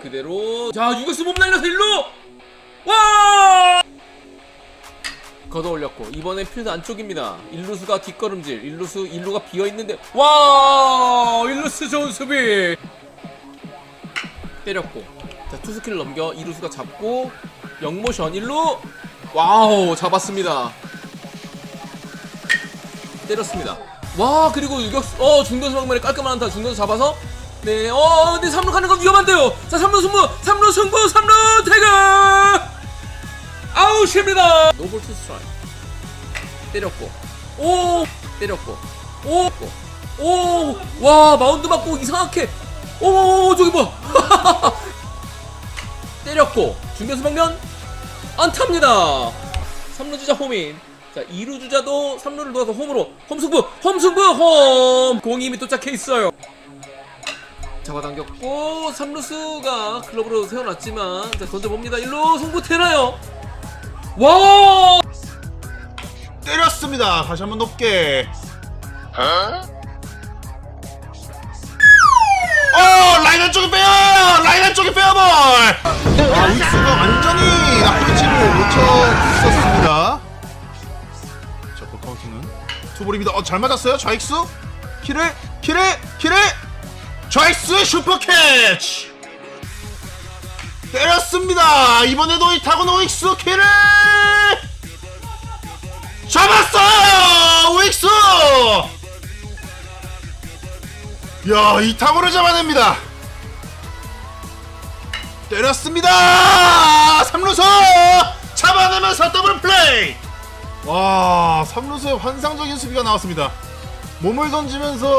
그대로. 자 유격수 몸 날려서 일루 와! 걷어 올렸고 이번엔 필드 안쪽입니다. 일루수가 뒷걸음질 일루수 일루가 비어있는데 와! 일루수 좋은 수비! 때렸고 자 투스키를 넘겨 이루수가 잡고 영모션 일루! 와우 잡았습니다. 때렸습니다. 와 그리고 유격수 어 중견수 방면에 깔끔한 안타 중견수 잡아서 네 어 근데 3루 가는 건 위험한데요. 자 3루 승부 3루 승부 3루 태그! 아웃입니다! 노볼 투 스트라이크. 때렸고. 오! 때렸고. 오 오 와 마운드 맞고 이상하게. 오 저기 뭐 때렸고. 중견수 방면 안타입니다. 3루 주자 홈인. 자 2루 주자도 3루를 놓아서 홈으로. 홈승부 홈승부 홈! 공이 이미 도착해 있어요 잡아당겼고 3루수가 클럽으로 세워놨지만 자 던져봅니다 1루 승부 되나요 와 때렸습니다. 다시 한번 높게. 어 라인 안쪽에 빼요. 라인 안쪽에 빼어볼. 아 윅스가 완전히 나쁜 치를 놓쳤었습니다. 자, 볼 카운트는 투볼입니다. 어, 잘 맞았어요. 좌익수 키를 키를 키를 좌익수 슈퍼 캐치. 때렸습니다. 이번에도 이 타고 노익스 키를 잡았어요! 윅스! 야, 이 타구를 잡아냅니다. 때렸습니다! 3루수! 잡아내면서 더블 플레이! 와, 3루수의 환상적인 수비가 나왔습니다. 몸을 던지면서